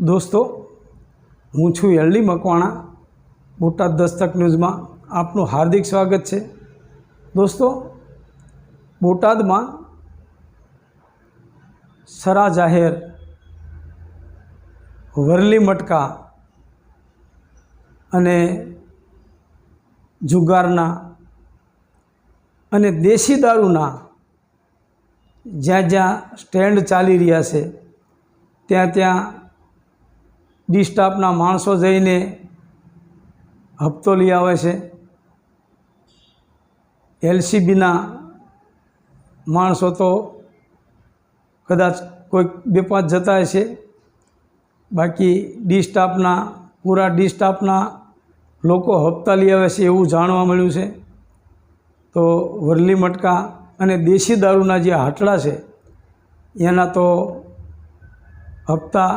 દોસ્તો, હું છું એલડી મકવાણા, બોટાદ દસ્તક ન્યૂઝમાં આપનું હાર્દિક સ્વાગત છે. દોસ્તો, બોટાદમાં સરા જાહેર, વરલી મટકા અને જુગારના અને દેશી દારૂના જ્યાં જ્યાં સ્ટેન્ડ ચાલી રહ્યા છે, ત્યાં ત્યાં ડી સ્ટાફના માણસો જઈને હપ્તો લઈ આવે છે. એલસીબીના માણસો તો કદાચ કોઈક બે પાંચ જતા હશે બાકી ડી સ્ટાફના, પૂરા ડી સ્ટાફના લોકો હપ્તા લઈ આવે છે એવું જાણવા મળ્યું છે. તો વરલી મટકા અને દેશી દારૂના જે હાટડા છે, એના તો હપ્તા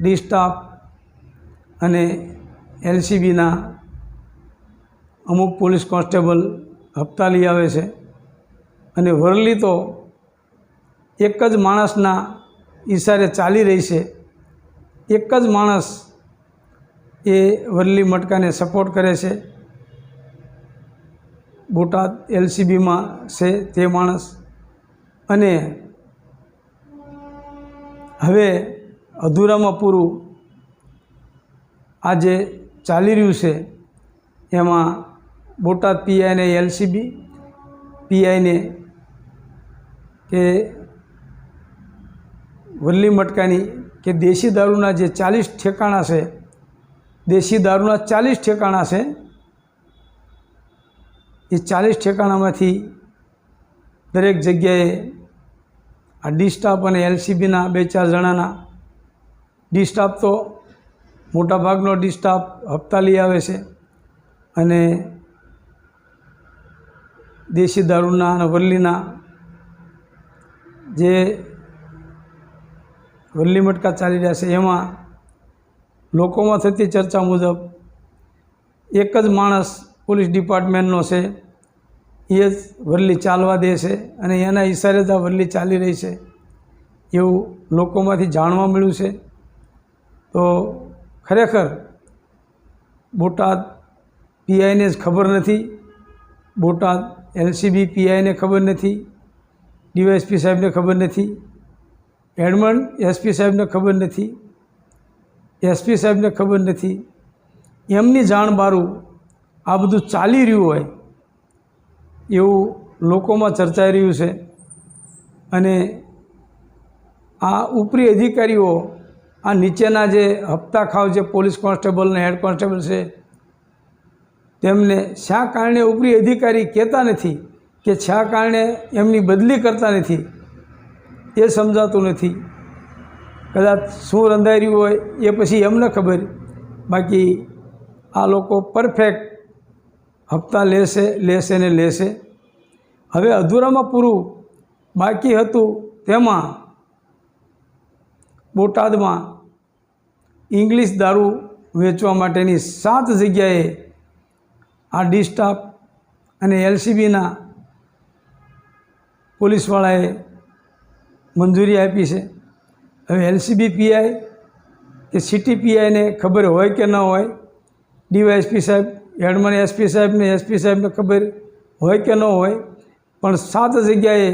ડી સ્ટાફ અને એલસીબીના અમુક પોલીસ કોન્સ્ટેબલ હપ્તા લઈ આવે છે. અને વરલી તો એક જ માણસના ઈશારે ચાલી રહી છે. એક જ માણસ એ વરલી મટકાને સપોર્ટ કરે છે. બોટાદ એલસીબીમાં છે તે માણસ. અને હવે અધૂરામાં પૂરું આ જે ચાલી રહ્યું છે, એમાં બોટાદ પીઆઈને એલસીબી પીઆઈને કે વલ્લી મટકાની કે દેશી દારૂના જે ચાલીસ ઠેકાણા છે, દેશી દારૂના ચાલીસ ઠેકાણા છે, એ ચાલીસ ઠેકાણામાંથી દરેક જગ્યાએ આ ડી અને એલસીબીના બે ચાર જણાના ડી તો મોટાભાગનો ડી હપ્તાલી હપ્તા આવે છે અને દેશી દારૂના અને વરલીના જે વલ્લી મટકા ચાલી રહ્યા છે, એમાં લોકોમાં થતી ચર્ચા મુજબ એક જ માણસ પોલીસ ડિપાર્ટમેન્ટનો છે, એ જ વરલી ચાલવા દે છે અને એના ઈશારે જ આ વરલી ચાલી રહી છે એવું લોકોમાંથી જાણવા મળ્યું છે. તો ખરેખર બોટાદ પીઆઈને જ ખબર નથી, બોટાદ એલસીબી પીઆઈને ખબર નથી, ડીવાયએસપી સાહેબને ખબર નથી, એડમંડ એસપી સાહેબને ખબર નથી, એસપી સાહેબને ખબર નથી, એમની જાણ બારું આ બધું ચાલી રહ્યું હોય એવું લોકોમાં ચર્ચાઈ રહ્યું છે. અને આ ઉપરી અધિકારીઓ આ નીચેના જે હપ્તા ખાવ છે પોલીસ કોન્સ્ટેબલને હેડ કોન્સ્ટેબલ છે, તેમને શા કારણે ઉપરી અધિકારી કહેતા નથી કે શા કારણે એમની બદલી કરતા નથી, એ સમજાતું નથી. કદાચ શું રંધાઈ રહ્યું હોય એ પછી એમને ખબર. બાકી આ લોકો પરફેક્ટ હપ્તા લેશે લેશે ને લેશે. હવે અધૂરામાં પૂરું બાકી હતું તેમાં બોટાદમાં ઇંગ્લિશ દારૂ વેચવા માટેની સાત જગ્યાએ આ ડી સ્ટાફ અને એલસીબીના પોલીસવાળાએ મંજૂરી આપી છે. હવે એલસીબી પીઆઈ કે સિટી પીઆઈને ખબર હોય કે ન હોય, ડીવાયએસપી સાહેબ, હેડમન એસપી સાહેબને એસપી સાહેબને ખબર હોય કે ન હોય, પણ સાત જગ્યાએ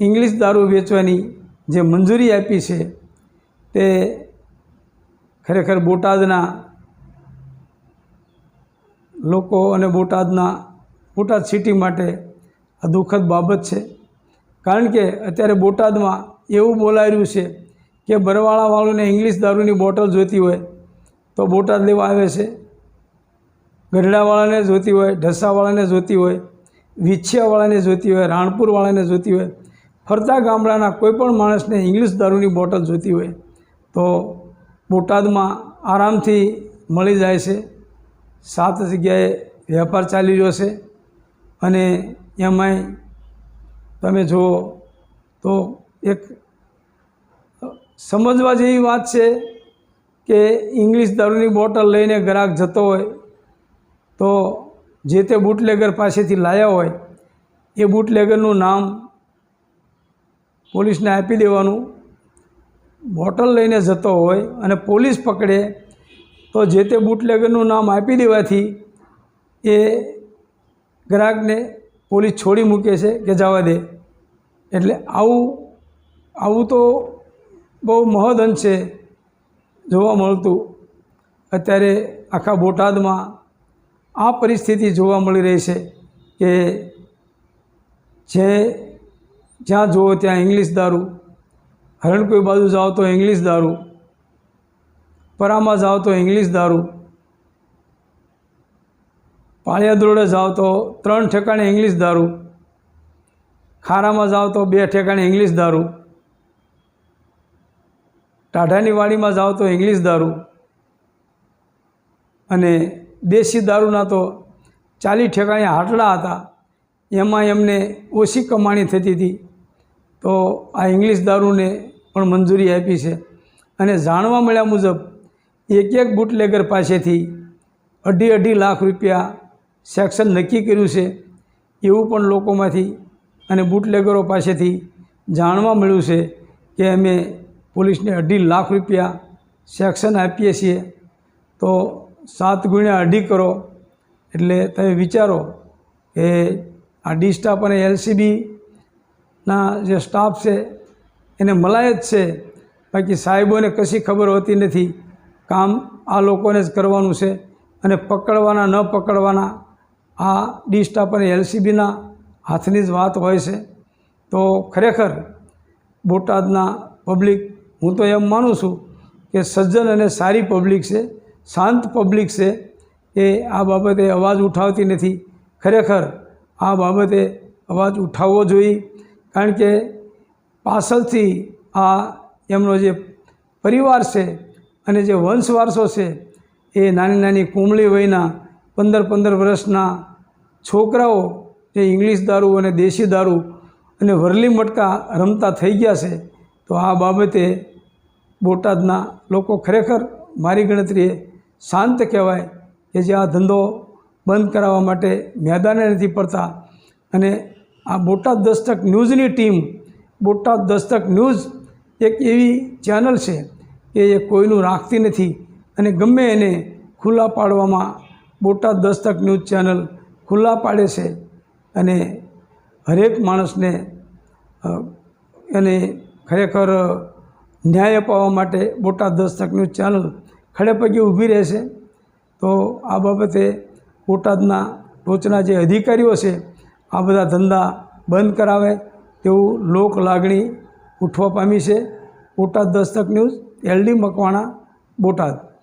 ઇંગ્લિશ દારૂ વેચવાની જે મંજૂરી આપી છે તે ખરેખર બોટાદના લોકો અને બોટાદના, બોટાદ સિટી માટે આ દુઃખદ બાબત છે. કારણ કે અત્યારે બોટાદમાં એવું બોલાઈ રહ્યું છે કે બરવાળાવાળોને ઇંગ્લિશ દારૂની બોટલ જોઈતી હોય તો બોટાદ લેવા આવે છે. ગઢડાવાળાને જોતી હોય, ઢસાવાળાને જોતી હોય, વિછિયાવાળાને જોતી હોય, રાણપુરવાળાને જોતી હોય, ફરતા ગામડાના કોઈપણ માણસને ઇંગ્લિશ દારૂની બોટલ જોતી હોય તો બોટાદમાં આરામથી મળી જાય છે. સાત જગ્યાએ વેપાર ચાલી રહ્યો છે અને એમાંય તમે જુઓ તો એક સમજવા જેવી વાત છે કે ઇંગ્લિશ દારૂની બોટલ લઈને ગ્રાહક જતો હોય તો જે તે બુટલેગર પાસેથી લાયા હોય એ બુટલેગરનું નામ પોલીસને આપી દેવાનું બોટલ લઈને જતો હોય અને પોલીસ પકડે, તો જે તે બુટલેગરનું નામ આપી દેવાથી એ ગ્રાહકને પોલીસ છોડી મૂકે છે કે જવા દે. એટલે આવું આવું તો બહુ મહદ અંશે જોવા મળતું. અત્યારે આખા બોટાદમાં આ પરિસ્થિતિ જોવા મળી રહી છે કે જે જ્યાં જુઓ ત્યાં ઇંગ્લિશ દારૂ હરણકોઈ બાજુ જાઓ તો ઇંગ્લિશ દારૂ, પરામાં જાઓ તો ઇંગ્લિશ દારૂ, પાળિયા દોડે જાઓ તો ત્રણ ઠેકાણે ઇંગ્લિશ દારૂ, ખારામાં જાઓ તો બે ઠેકાણે ઇંગ્લિશ દારૂ, ટાઢાની વાડીમાં જાઓ તો ઇંગ્લિશ દારૂ અને દેશી દારૂના તો ચાલી ઠેકાણે હાટલા હતા. એમાં એમને ઓછી કમાણી થતી હતી. તો આ ઇંગ્લિશ દારૂને પણ મંજૂરી આપી છે. અને જાણવા મળ્યા મુજબ, એક એક બુટલેગર પાસેથી અઢી અઢી લાખ રૂપિયા સેક્શન નક્કી કર્યું છે. એવું પણ લોકોમાંથી અને બુટલેગરો પાસેથી જાણવા મળ્યું છે કે અમે પોલીસને અઢી લાખ રૂપિયા સેક્શન આપીએ છીએ. તો સાત ગુણ્યા અઢી કરો. એટલે તમે વિચારો કે આ ડી સ્ટાફ અને એલસીબીના જે સ્ટાફ છે, એને મલાય જ છે. બાકી સાહેબોને કશી ખબર હોતી નથી. કામ આ લોકોને જ કરવાનું છે અને પકડવાના, ન પકડવાના, આ ડી સ્ટાફ અને એલસીબીના હાથની જ વાત હોય છે. તો ખરેખર બોટાદના પબ્લિક હું તો એમ માનું છું કે સજ્જન અને સારી પબ્લિક છે, શાંત પબ્લિક છે, એ આ બાબતે અવાજ ઉઠાવતી નથી. ખરેખર આ બાબતે અવાજ ઉઠાવવો જોઈએ. કારણ કે પાછળથી આ એમનો જે પરિવાર છે અને જે વંશ વારસો છે, એ નાની નાની કુંબળી વયના પંદર પંદર વર્ષના છોકરાઓ જે ઇંગ્લિશ દારૂ અને દેશી દારૂ અને વરલી મટકા રમતા થઈ ગયા છે, તો આ બાબતે બોટાદના લોકો ખરેખર મારી ગણતરીએ શાંત કહેવાય કે જે આ ધંધો બંધ કરાવવા માટે મેદાને નથી પડતા અને આ બોટાદ દસ્તક ન્યૂઝની ટીમ, બોટાદ દસ્તક ન્યૂઝ એક એવી ચેનલ છે કે એ કોઈનું રાખતી નથી અને ગમે એને ખુલ્લા પાડવામાં બોટાદ દસ્તક ન્યૂઝ ચેનલ ખુલ્લા પાડે છે અને હરેક માણસને એને ખરેખર ન્યાય અપાવવા માટે બોટાદ દસ્તક ન્યૂઝ ચેનલ ખડેપગે ઊભી રહેશે. તો આ બાબતે બોટાદના ટોચના જે અધિકારીઓ છે આ બધા ધંધા બંધ કરાવે તેવું લોક લાગણી ઉઠવા પામી છે. Botad Dastak news, LD Makwana, Botad.